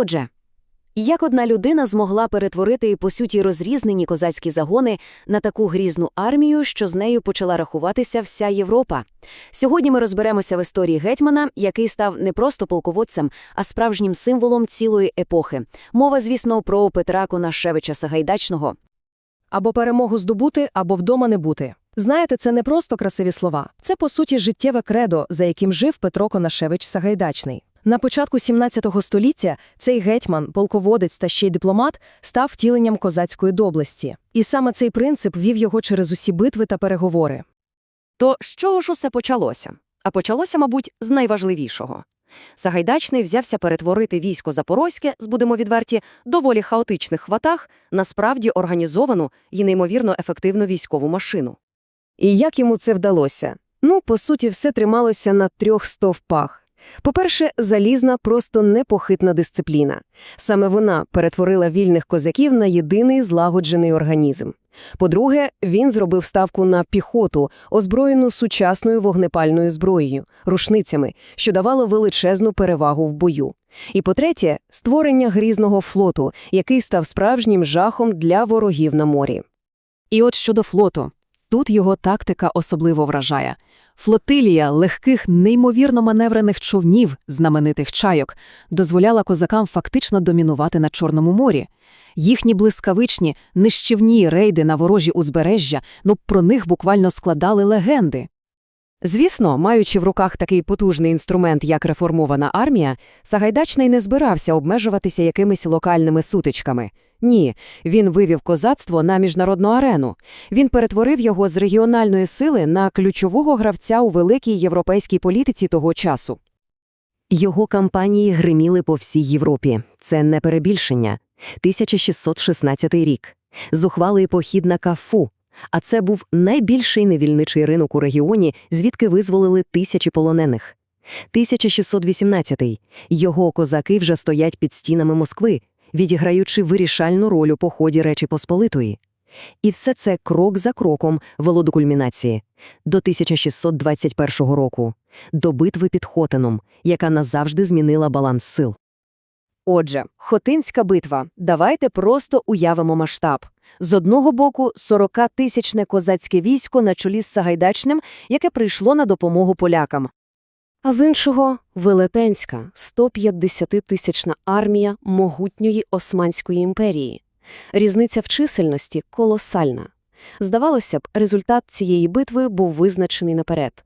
Отже, як одна людина змогла перетворити по суті розрізнені козацькі загони на таку грізну армію, що з нею почала рахуватися вся Європа? Сьогодні ми розберемося в історії гетьмана, який став не просто полководцем, а справжнім символом цілої епохи. Мова, звісно, про Петра Конашевича Сагайдачного. Або перемогу здобути, або вдома не бути. Знаєте, це не просто красиві слова. Це, по суті, життєве кредо, за яким жив Петро Конашевич Сагайдачний. На початку 17 століття цей гетьман, полководець та ще й дипломат став втіленням козацької доблесті. І саме цей принцип вів його через усі битви та переговори. То чого ж усе почалося? А почалося, мабуть, з найважливішого. Сагайдачний взявся перетворити військо Запорозьке, з будемо відверті, доволі хаотичних ватаг на справді організовану і неймовірно ефективну військову машину. І як йому це вдалося? Ну, по суті, все трималося на трьох стовпах. По-перше, залізна, просто непохитна дисципліна. Саме вона перетворила вільних козаків на єдиний злагоджений організм. По-друге, він зробив ставку на піхоту, озброєну сучасною вогнепальною зброєю, рушницями, що давало величезну перевагу в бою. І по-третє, створення грізного флоту, який став справжнім жахом для ворогів на морі. І от щодо флоту. Тут його тактика особливо вражає. Флотилія легких, неймовірно маневрених човнів, знаменитих чайок, дозволяла козакам фактично домінувати на Чорному морі. Їхні блискавичні, нищівні рейди на ворожі узбережжя, ну про них буквально складали легенди. Звісно, маючи в руках такий потужний інструмент, як реформована армія, Сагайдачний не збирався обмежуватися якимись локальними сутичками. Ні, він вивів козацтво на міжнародну арену. Він перетворив його з регіональної сили на ключового гравця у великій європейській політиці того часу. Його кампанії гриміли по всій Європі. Це не перебільшення. 1616 рік. Зухвалий похід на Кафу. А це був найбільший невільничий ринок у регіоні, звідки визволили тисячі полонених. 1618. Його козаки вже стоять під стінами Москви, відіграючи вирішальну роль у поході Речі Посполитої. І все це крок за кроком вело до кульмінації. До 1621 року. До битви під Хотином, яка назавжди змінила баланс сил. Отже, Хотинська битва. Давайте просто уявимо масштаб. З одного боку 40-тисячне козацьке військо на чолі з Сагайдачним, яке прийшло на допомогу полякам. А з іншого – велетенська 150-тисячна армія могутньої Османської імперії. Різниця в чисельності колосальна. Здавалося б, результат цієї битви був визначений наперед.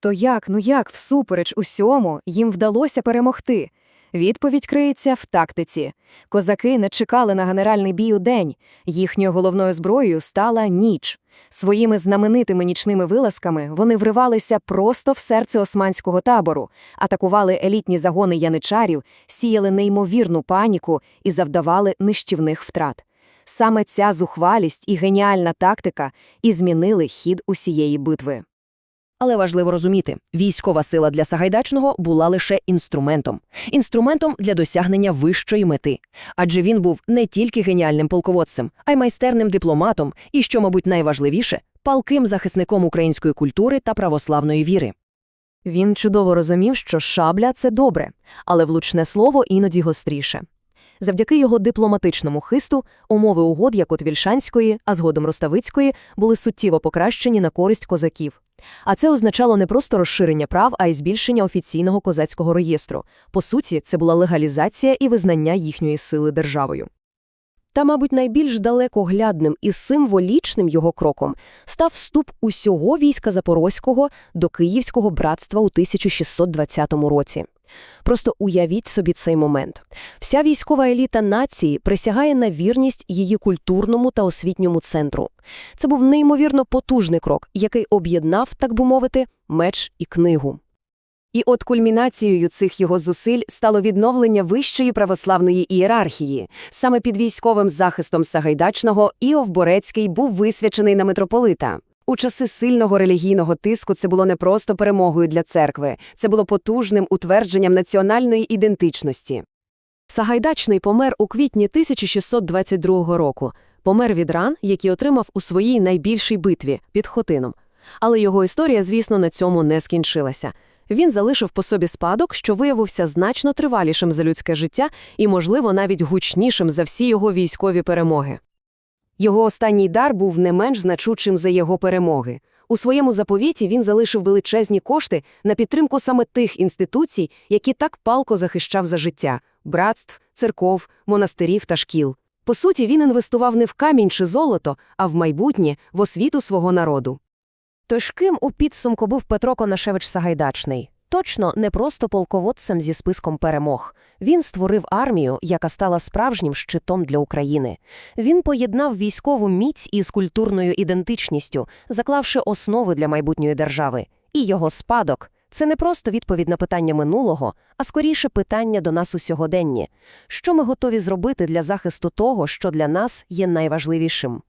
То як, ну як, всупереч усьому, їм вдалося перемогти? Відповідь криється в тактиці. Козаки не чекали на генеральний бій у день. Їхньою головною зброєю стала ніч. Своїми знаменитими нічними вилазками вони вривалися просто в серце османського табору, атакували елітні загони яничарів, сіяли неймовірну паніку і завдавали нищівних втрат. Саме ця зухвалість і геніальна тактика і змінили хід усієї битви. Але важливо розуміти, військова сила для Сагайдачного була лише інструментом. Інструментом для досягнення вищої мети. Адже він був не тільки геніальним полководцем, а й майстерним дипломатом і, що, мабуть, найважливіше, палким захисником української культури та православної віри. Він чудово розумів, що шабля – це добре, але влучне слово іноді гостріше. Завдяки його дипломатичному хисту умови угод як от Вільшанської, а згодом Роставицької, були суттєво покращені на користь козаків. А це означало не просто розширення прав, а й збільшення офіційного козацького реєстру. По суті, це була легалізація і визнання їхньої сили державою. Та, мабуть, найбільш далекоглядним і символічним його кроком став вступ усього війська Запорозького до Київського братства у 1620 році. Просто уявіть собі цей момент. Вся військова еліта нації присягає на вірність її культурному та освітньому центру. Це був неймовірно потужний крок, який об'єднав, так би мовити, меч і книгу. І от кульмінацією цих його зусиль стало відновлення вищої православної ієрархії. Саме під військовим захистом Сагайдачного Іов Борецький був висвячений на митрополита. У часи сильного релігійного тиску це було не просто перемогою для церкви, це було потужним утвердженням національної ідентичності. Сагайдачний помер у квітні 1622 року. Помер від ран, які отримав у своїй найбільшій битві під Хотином. Але його історія, звісно, на цьому не скінчилася. Він залишив по собі спадок, що виявився значно тривалішим за людське життя і, можливо, навіть гучнішим за всі його військові перемоги. Його останній дар був не менш значучим за його перемоги. У своєму заповіті він залишив величезні кошти на підтримку саме тих інституцій, які так палко захищав за життя – братств, церков, монастирів та шкіл. По суті, він інвестував не в камінь чи золото, а в майбутнє, в освіту свого народу. Тож ким у підсумку був Петро Конашевич Сагайдачний? Точно не просто полководцем зі списком перемог. Він створив армію, яка стала справжнім щитом для України. Він поєднав військову міць із культурною ідентичністю, заклавши основи для майбутньої держави. І його спадок – це не просто відповідь на питання минулого, а скоріше питання до нас у сьогоденні. Що ми готові зробити для захисту того, що для нас є найважливішим?